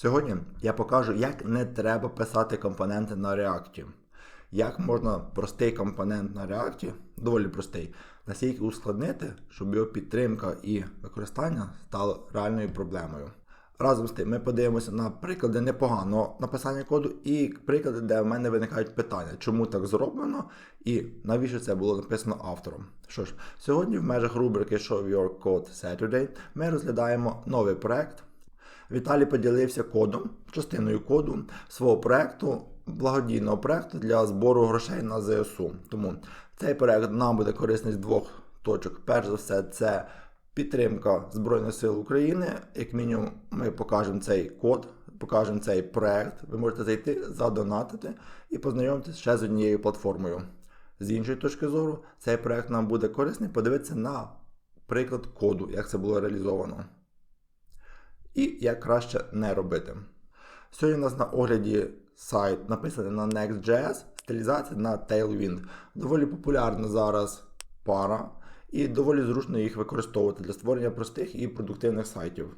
Сьогодні я покажу, як не треба писати компоненти на React. Як можна простий компонент на React, доволі простий, настільки ускладнити, щоб його підтримка і використання стало реальною проблемою. Разом з тим, ми подивимося на приклади непоганого написання коду і приклади, де в мене виникають питання, чому так зроблено і навіщо це було написано автором. Що ж, сьогодні в межах рубрики Show Your Code Saturday ми розглядаємо новий проект. Віталій поділився кодом, частиною коду свого проекту, благодійного проекту для збору грошей на ЗСУ. Тому цей проект нам буде корисний з двох точок. Перш за все, це підтримка Збройних сил України. Як мінімум, ми покажемо цей код, покажемо цей проект. Ви можете зайти, задонатити і познайомитися ще з однією платформою. З іншої точки зору, цей проект нам буде корисний подивитися на приклад коду, як це було реалізовано і як краще не робити. Сьогодні у нас на огляді сайт написаний на Next.js, стилізація на Tailwind. Доволі популярна зараз пара, і доволі зручно їх використовувати для створення простих і продуктивних сайтів.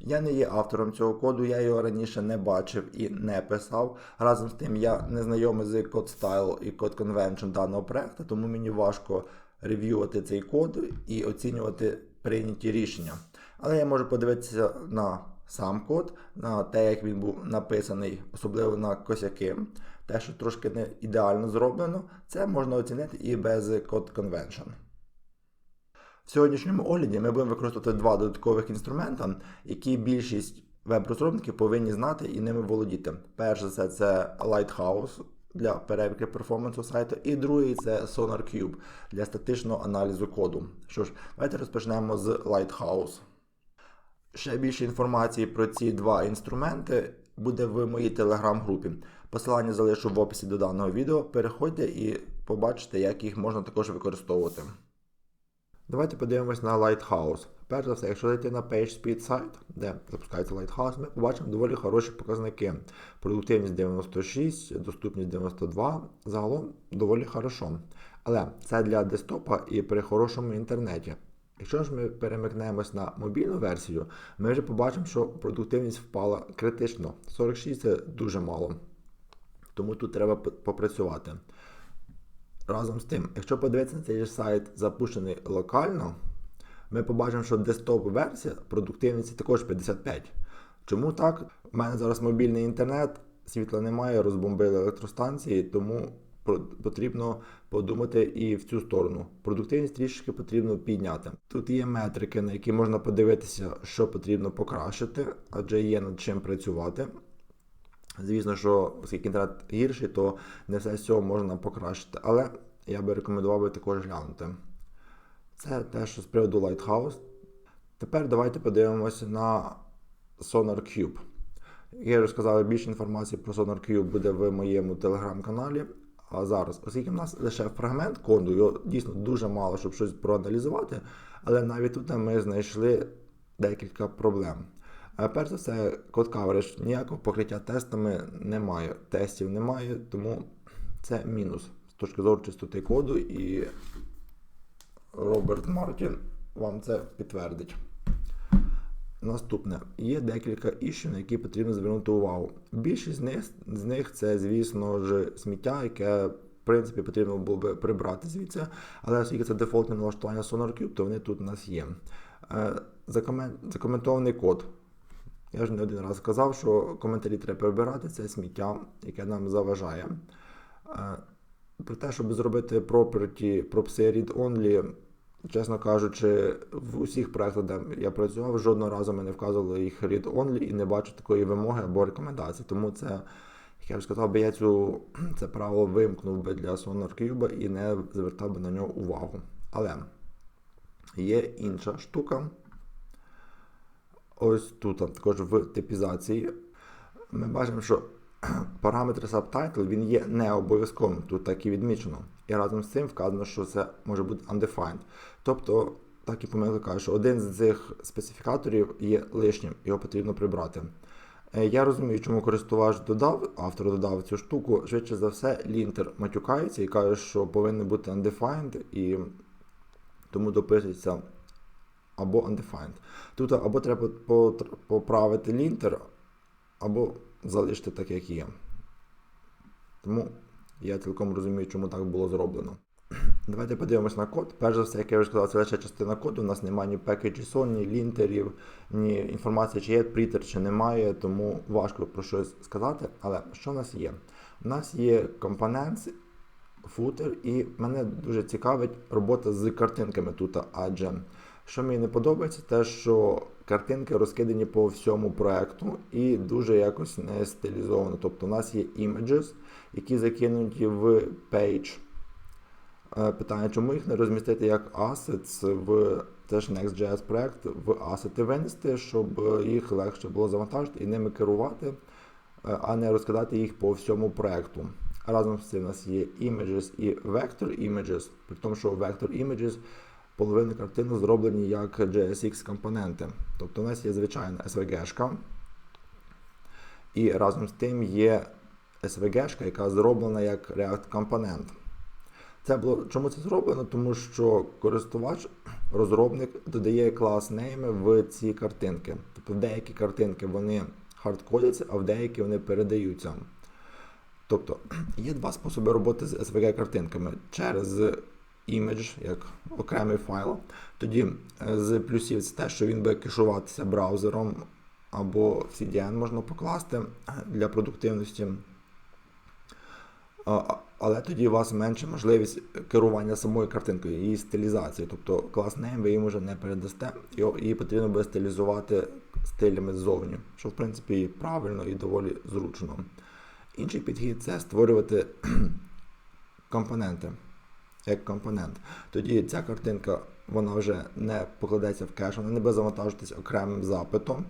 Я не є автором цього коду, я його раніше не бачив і не писав. Разом з тим, я не знайомий з CodeStyle і Convention даного проекту, тому мені важко рев'ювати цей код і оцінювати прийняті рішення. Але я можу подивитися на сам код, на те, як він був написаний, особливо на косяки. Те, що трошки не ідеально зроблено, це можна оцінити і без Code Convention. В сьогоднішньому огляді ми будемо використовувати два додаткових інструменти, які більшість веб-розробників повинні знати і ними володіти. Перше це, це Lighthouse для перевірки перформансу сайту, і другий це SonarCube для статичного аналізу коду. Що ж, давайте розпочнемо з Lighthouse. Ще більше інформації про ці два інструменти буде в моїй телеграм-групі. Посилання залишу в описі до даного відео. Переходьте і побачите, як їх можна також використовувати. Давайте подивимось на Lighthouse. Перш за все, якщо зайти на PageSpeed сайт, де запускається Lighthouse, ми побачимо доволі хороші показники. Продуктивність 96, доступність 92, загалом доволі хорошо. Але це для десктопа і при хорошому інтернеті. Якщо ж ми перемикнемось на мобільну версію, ми вже побачимо, що продуктивність впала критично. 46 це дуже мало. Тому тут треба попрацювати. Разом з тим, якщо подивитися на цей сайт запущений локально, ми побачимо, що десктоп-версія продуктивності також 55. Чому так? У мене зараз мобільний інтернет, світла немає, розбомбили електростанції, тому потрібно подумати і в цю сторону. Продуктивність трішки потрібно підняти. Тут є метрики, на які можна подивитися, що потрібно покращити, адже є над чим працювати. Звісно, що оскільки інтернет гірший, то не все з цього можна покращити. Але я би рекомендував би також глянути. Це те, що з приводу Lighthouse. Тепер давайте подивимося на SonarCube. Як я вже сказав, більше інформації про SonarCube буде в моєму телеграм-каналі. А зараз, оскільки в нас лише фрагмент коду, його дійсно дуже мало, щоб щось проаналізувати, але навіть тут ми знайшли декілька проблем. Перш за все, код coverage, ніякого покриття тестами немає, тестів немає, тому це мінус з точки зору чистоти коду, і Роберт Мартін вам це підтвердить. Наступне, є декілька іщу, на які потрібно звернути увагу. Більшість з них, з них це, звісно ж, сміття, яке в принципі потрібно було би прибрати звідси, але оскільки це дефолтне налаштування SonarCube, то вони тут у нас є. Е, закоментований код. Я вже не один раз сказав, що коментарі треба прибирати, це сміття, яке нам заважає. Е, про те, щоб зробити property, propsy read-only, чесно кажучи, в усіх проєктах, де я працював, жодного разу ми не вказували їх read-only і не бачу такої вимоги або рекомендації. Тому це, як я вже сказав, би я цю, це правило вимкнув би для SonarCube і не звертав би на нього увагу. Але є інша штука. Ось тут також в типізації ми бачимо, що параметр Subtitle він є не обов'язковим, тут так і відмічено. І разом з цим вказано, що це може бути undefined. Тобто, так і помилка каже, що один з цих специфікаторів є лишнім, його потрібно прибрати. Е, я розумію, чому користувач додав, автор додав цю штуку. Швидше за все, лінтер матюкається і каже, що повинен бути undefined, і тому дописується або undefined. Тут або треба поправити лінтер, або залишити так, як є. Тому я цілком розумію, чому так було зроблено. Давайте подивимось на код. Перш за все, як я вже сказав, це лише частина коду. У нас немає ні package.json, ні лінтерів, ні інформації, чи є притер, чи немає, тому важко про щось сказати. Але що в нас є? У нас є компонент, футер, і мене дуже цікавить робота з картинками тут, адже що мені не подобається, те, що картинки розкидані по всьому проекту і дуже якось не стилізовано. Тобто у нас є images, які закинуті в page. Е, Питання, чому їх не розмістити як assets в теж Next.js проект в асети винести, щоб їх легше було завантажити і ними керувати, е, а не розкидати їх по всьому проекту. Разом з цим у нас є images і vector images, при тому, що vector images половина картини зроблені як JSX компоненти. Тобто у нас є звичайна SVG-шка, і разом з тим є SVG-шка, яка зроблена як React компонент. Це було чому це зроблено? Тому що користувач, розробник додає клас нейми в ці картинки. Тобто в деякі картинки вони хардкодяться, а в деякі вони передаються. Тобто є два способи роботи з SVG картинками через image, як окремий файл. Тоді з плюсів це те, що він буде кешуватися браузером або в CDN можна покласти для продуктивності. Але тоді у вас менше можливість керування самою картинкою, її стилізації. Тобто клас name ви їм вже не передасте, її потрібно буде стилізувати стилями ззовні, що в принципі правильно і доволі зручно. Інший підхід це створювати компоненти. Як компонент. Тоді ця картинка вона вже не покладеться в кеш, вона не буде завантажитись окремим запитом.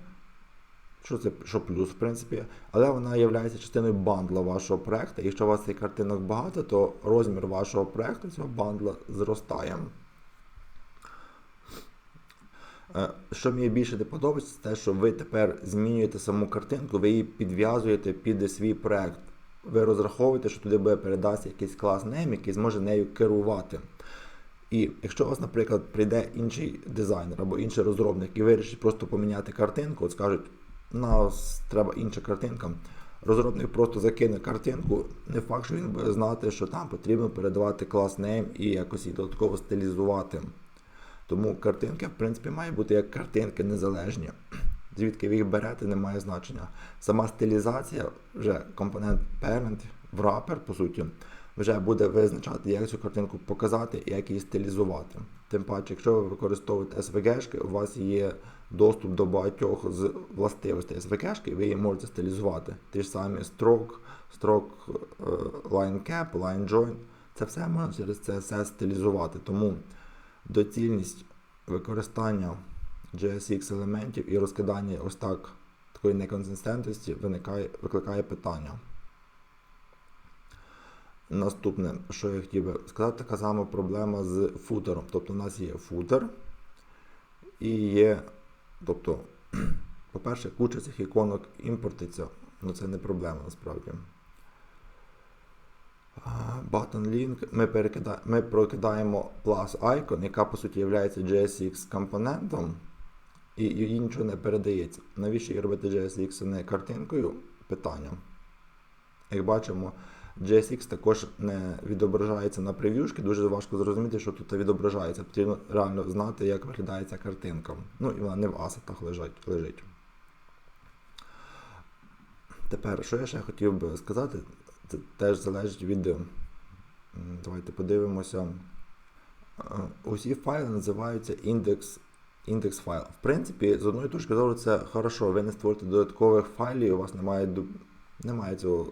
Що це що плюс, в принципі, але вона є частиною бандла вашого проекту. Якщо у вас цих картинок багато, то розмір вашого проекту цього бандла зростає. Е, що мені більше не подобається, це те, що ви тепер змінюєте саму картинку, ви її підв'язуєте під свій проект. Ви розраховуєте, що туди буде передатися якийсь клас name, який зможе нею керувати. І якщо у вас, наприклад, прийде інший дизайнер або інший розробник і вирішить просто поміняти картинку, от скажуть, нас треба інша картинка. Розробник просто закине картинку, не факт, що він буде знати, що там потрібно передавати клас name і якось її додатково стилізувати. Тому картинки, в принципі, мають бути як картинки незалежні. Звідки ви їх берете, не має значення. Сама стилізація, вже компонент parent, wrapper, по суті, вже буде визначати, як цю картинку показати і як її стилізувати. Тим паче, якщо ви використовуєте SVG, у вас є доступ до багатьох з властивостей SVG, ви її можете стилізувати. Ті ж самі stroke, stroke е, line cap, line join. Це все можна через CSS стилізувати. Тому доцільність використання JSX елементів і розкидання ось так такої неконсистентності виникає, викликає питання. Наступне, що я хотів би сказати, така сама проблема з футером. Тобто у нас є футер і є, тобто, по-перше, куча цих іконок імпортиться, але це не проблема насправді. Button link ми перекидаємо, ми прокидаємо plus icon, яка по суті є JSX компонентом, і їй нічого не передається. Навіщо її робити JSX не картинкою? Питання. Як бачимо, JSX також не відображається на прев'юшки, дуже важко зрозуміти, що тут відображається. Потрібно реально знати, як виглядає ця картинка. Ну і вона не в асетах лежить. Тепер, що я ще хотів би сказати, це теж залежить від. Давайте подивимося. Усі файли називаються індекс індекс файл. В принципі, з одної точки зору це хорошо. Ви не створите додаткових файлів, у вас немає немає цього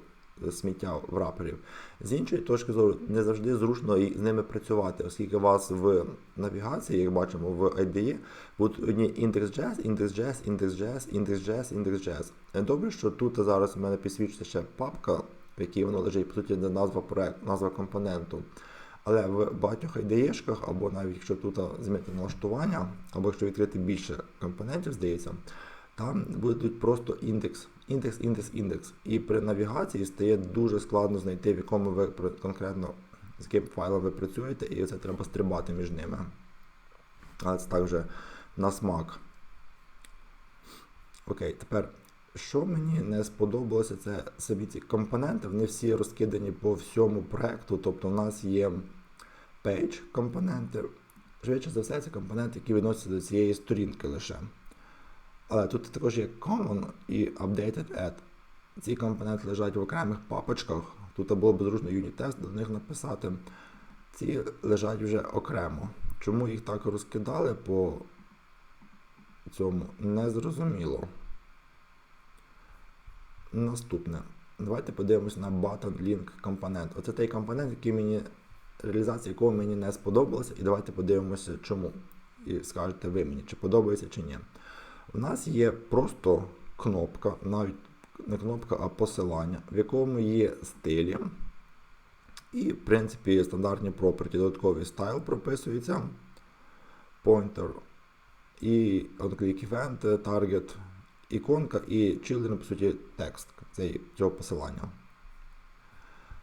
сміття в раперів. З іншої точки зору, не завжди зручно з ними працювати, оскільки у вас в навігації, як бачимо, в IDE, будуть одні index.js, index.js, index.js, index.js, index.js. Добре, що тут зараз у мене підсвічується ще папка, в якій воно лежить, по суті, назва проект, назва компоненту. Але в багатьох IDE-шках, або навіть якщо тут змінити налаштування, або якщо відкрити більше компонентів, здається, там буде просто індекс, індекс, індекс, індекс. І при навігації стає дуже складно знайти, в якому ви конкретно з яким файлом ви працюєте, і це треба стрибати між ними. Але це так вже на смак. Окей, тепер Що мені не сподобалося, це самі ці компоненти, вони всі розкидані по всьому проекту. Тобто, у нас є page компоненти. Швидше за все, це компоненти, які відносяться до цієї сторінки лише. Але тут також є Common і Updated Add. Ці компоненти лежать в окремих папочках. Тут було б зручно юніт-тест до них написати. Ці лежать вже окремо. Чому їх так розкидали по цьому, не зрозуміло. Наступне. Давайте подивимося на button link компонент. Оце той компонент, який мені, реалізація якого мені не сподобалася. І давайте подивимося, чому. І скажете ви мені, чи подобається, чи ні. У нас є просто кнопка, навіть не кнопка, а посилання, в якому є стилі. І, в принципі, стандартні property, додатковий стайл прописується. Pointer і click event, target, іконка і children, по суті, текст цього посилання.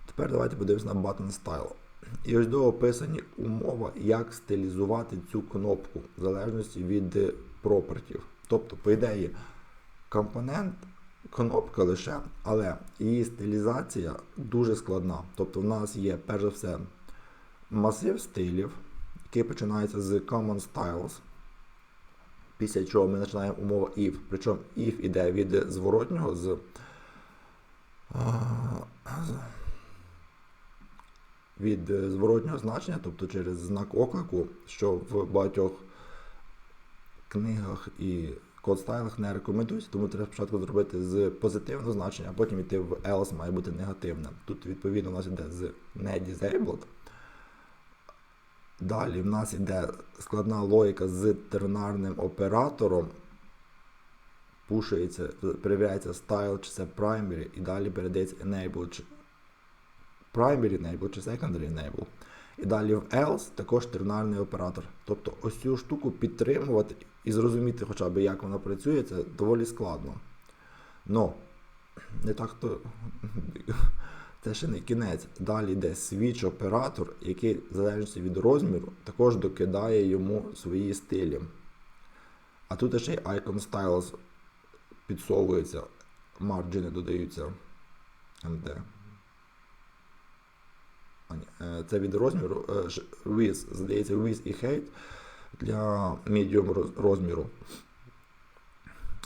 Тепер давайте подивимося на button style. І ось до описані умова, як стилізувати цю кнопку в залежності від пропертів. Тобто, по ідеї, компонент кнопка лише, але її стилізація дуже складна. Тобто, в нас є, перш за все, масив стилів, який починається з Common Styles. Після чого ми починаємо умова if. Причому if іде від зворотнього з від зворотнього значення, тобто через знак оклику, що в багатьох книгах і код-стайлах не рекомендується, тому треба спочатку зробити з позитивного значення, а потім йти в else має бути негативне. Тут, відповідно, у нас йде з не disabled. Далі в нас йде складна логіка з тернарним оператором. Пушується, перевіряється style, чи це primary, і далі передається enable, primary enable, чи secondary enable. І далі в else також тернарний оператор. Тобто ось цю штуку підтримувати і зрозуміти хоча б, як вона працює, це доволі складно. Но не так то. Це ще не кінець. Далі йде switch оператор, який, в залежності від розміру, також докидає йому свої стилі. А тут ще й Icon Styles підсовується, марджини додаються. MD. Це від розміру. With, здається, with і height для medium розміру.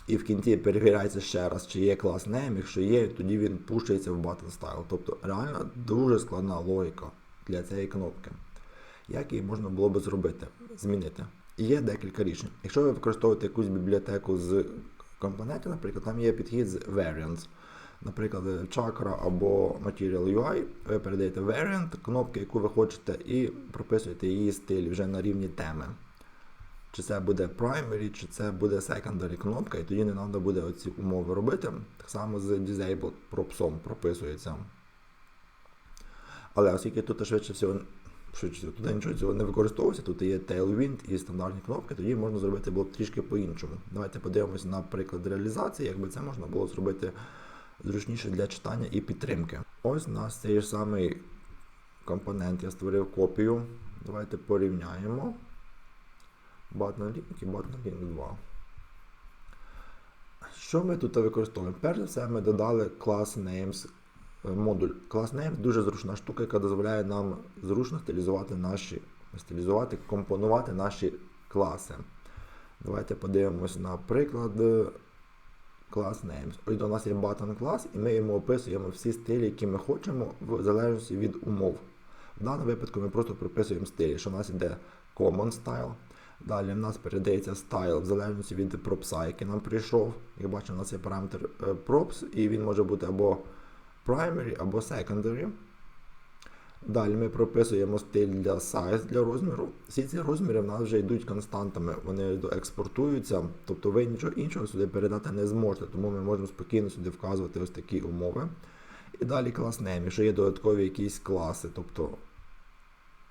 І в кінці перевіряється ще раз, чи є клас name, якщо є, тоді він пушується в button style. Тобто реально дуже складна логіка для цієї кнопки. Як її можна було би зробити, змінити? І Є декілька рішень. Якщо ви використовуєте якусь бібліотеку з компонентів, наприклад, там є підхід з variants. Наприклад, Chakra або Material UI, ви передаєте variant, кнопки, яку ви хочете, і прописуєте її стиль вже на рівні теми. Чи це буде primary, чи це буде secondary кнопка, і тоді не треба буде оці умови робити. Так само з Disabled пропсом прописується. Але оскільки тут швидше всього, швидше всього, туди нічого цього не використовується, тут є Tailwind і стандартні кнопки, тоді можна зробити було трішки по-іншому. Давайте подивимося на приклад реалізації, якби це можна було зробити зручніше для читання і підтримки. Ось у нас цей ж самий компонент. Я створив копію. Давайте порівняємо. Button і Button 2. Що ми тут використовуємо? Перш за все, ми додали Class Names модуль. Class Names дуже зручна штука, яка дозволяє нам зручно стилізувати наші, стилізувати, компонувати наші класи. Давайте подивимося на приклад Class Names. Ось у нас є button клас, і ми йому описуємо всі стилі, які ми хочемо, в залежності від умов. В даному випадку ми просто прописуємо стилі, що в нас йде Common Style. Далі в нас передається style в залежності від пропса, який нам прийшов. Як бачимо, у нас є параметр props, і він може бути або primary, або secondary. Далі ми прописуємо стиль для size для розміру. Всі ці розміри в нас вже йдуть константами, вони експортуються, тобто ви нічого іншого сюди передати не зможете, тому ми можемо спокійно сюди вказувати ось такі умови. І далі клас name, якщо є додаткові якісь класи. тобто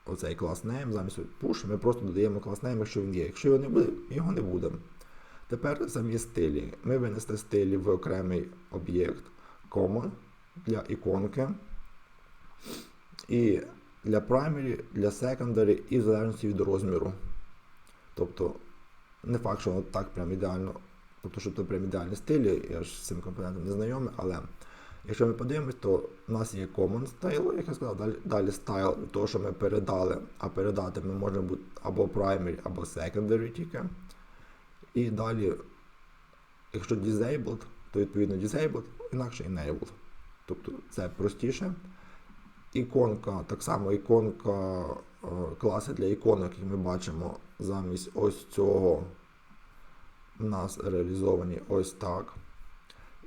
оцей клас name, замість push, ми просто додаємо клас name, якщо він є. Якщо його не буде, його не буде. Тепер самі стилі. Ми винесли стилі в окремий об'єкт common для іконки. І для primary, для secondary і в залежності від розміру. Тобто, не факт, що воно так прям ідеально Тобто, що це прям ідеальні стилі, я ж з цим компонентом не знайомий, але якщо ми подивимось, то у нас є common style, як я сказав, далі, далі style того, що ми передали, а передати ми можемо бути або primary, або secondary тільки. І далі, якщо disabled, то відповідно disabled, інакше enabled. Тобто це простіше. Іконка, так само іконка, е, класи для іконок, які ми бачимо замість ось цього у нас реалізовані ось так.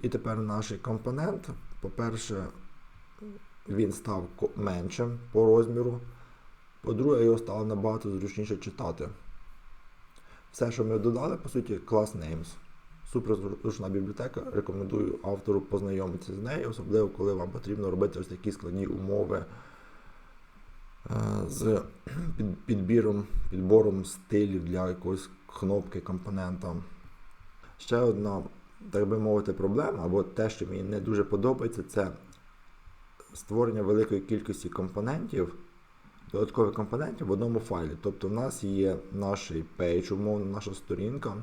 І тепер наш компонент, по-перше, він став меншим по розміру. По-друге, його стало набагато зручніше читати. Все, що ми додали, по суті, клас names. Супер зручна бібліотека. Рекомендую автору познайомитися з нею, особливо коли вам потрібно робити ось такі складні умови е, з підбіром, підбором стилів для якоїсь кнопки, компонента. Ще одна, так би мовити, проблема, або те, що мені не дуже подобається, це створення великої кількості компонентів, додаткових компонентів в одному файлі. Тобто в нас є наш пейдж, умовно, наша сторінка,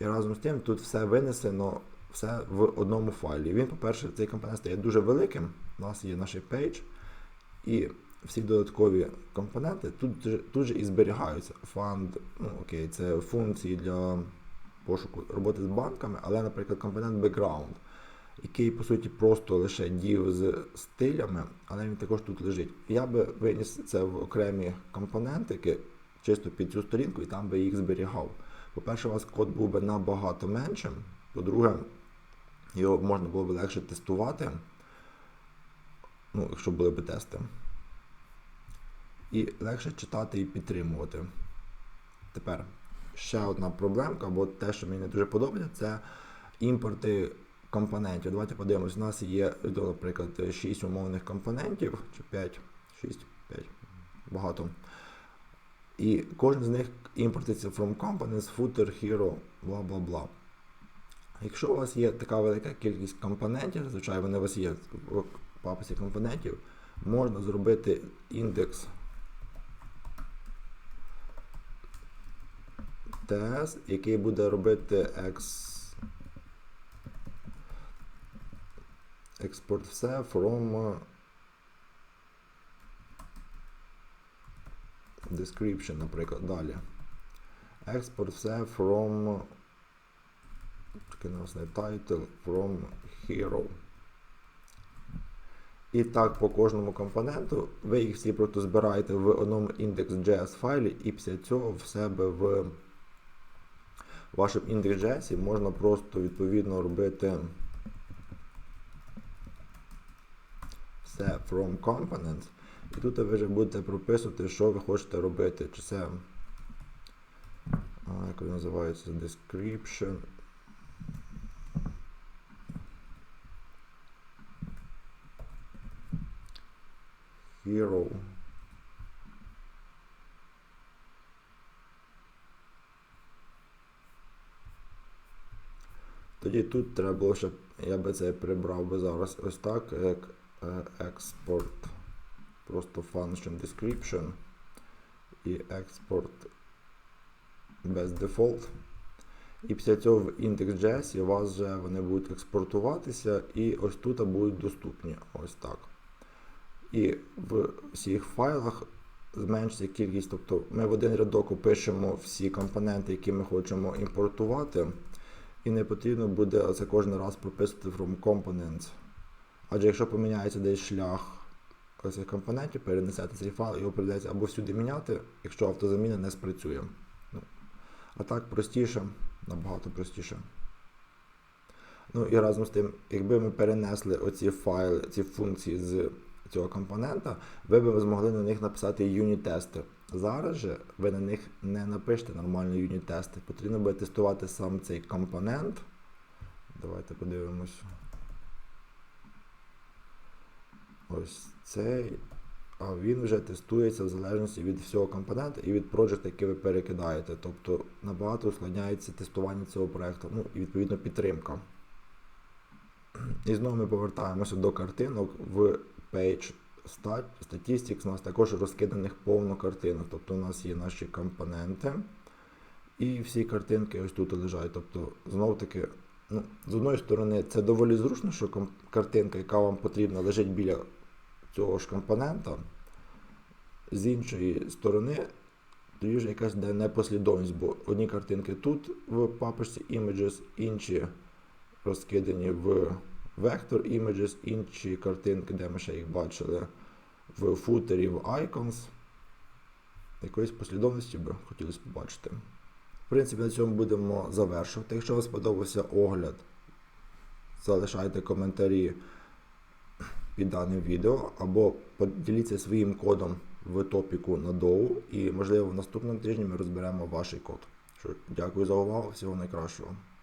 і разом з тим тут все винесено все в одному файлі. Він, по-перше, цей компонент стає дуже великим. У нас є наш пейдж, і всі додаткові компоненти тут, тут же і зберігаються. Фанд, ну окей, це функції для пошуку роботи з банками, але, наприклад, компонент background, який по суті просто лише дів з стилями, але він також тут лежить. Я би виніс це в окремі компонентики, чисто під цю сторінку, і там би їх зберігав. По-перше, у вас код був би набагато меншим. По-друге, його можна було б легше тестувати, ну, якщо були б тести. І легше читати і підтримувати. Тепер ще одна проблемка, або те, що мені не дуже подобається, це імпорти компонентів. Давайте подивимось, у нас є, наприклад, 6 умовних компонентів, чи 5, 6, 5, багато. І кожен з них імпортиться from components, footer, hero, бла бла бла. Якщо у вас є така велика кількість компонентів, звичайно, вони у вас є в папці компонентів, можна зробити індекс TS, який буде робити екс... експорт все from description, наприклад, далі. Експорт все from такий у title from hero. І так по кожному компоненту ви їх всі просто збираєте в одному index.js файлі, і після цього в себе в вашому index.js можна просто відповідно робити все from components. І тут ви вже будете прописувати, що ви хочете робити. Чи це, як він називається, description. Hero. Тоді тут треба було, щоб я би це прибрав би зараз ось так, як е, export, просто function description і export без default. І після цього в index.js у вас вже вони будуть експортуватися і ось тут будуть доступні. Ось так. І в всіх файлах зменшиться кількість, тобто ми в один рядок опишемо всі компоненти, які ми хочемо імпортувати, і не потрібно буде це кожен раз прописувати from components. Адже якщо поміняється десь шлях цих компонентів, перенесете цей файл, його прийдеться або всюди міняти, якщо автозаміна не спрацює. Ну, а так простіше, набагато простіше. Ну і разом з тим, якби ми перенесли оці файли, ці функції з цього компонента, ви б змогли на них написати юніт-тести. Зараз же ви на них не напишете нормальні юніт-тести. Потрібно буде тестувати сам цей компонент. Давайте подивимось. Ось цей. А він вже тестується в залежності від всього компонента і від проєкту, який ви перекидаєте. Тобто набагато ускладняється тестування цього проєкту, ну і відповідно підтримка. І знову ми повертаємося до картинок в Page Statistics. У нас також розкиданих повно картинок. Тобто у нас є наші компоненти. І всі картинки ось тут лежать. Тобто, знов таки, ну, з одної сторони, це доволі зручно, що картинка, яка вам потрібна, лежить біля цього ж компонента. З іншої сторони, тоді вже якась де непослідовність, бо одні картинки тут в папочці Images, інші розкидані в Vector Images, інші картинки, де ми ще їх бачили в футері, в Icons. Якоїсь послідовності би хотілося побачити. В принципі, на цьому будемо завершувати. Якщо вам сподобався огляд, залишайте коментарі під даним відео або поділіться своїм кодом в топіку на доу, і можливо в наступному тижні ми розберемо ваш код. Дякую за увагу, всього найкращого.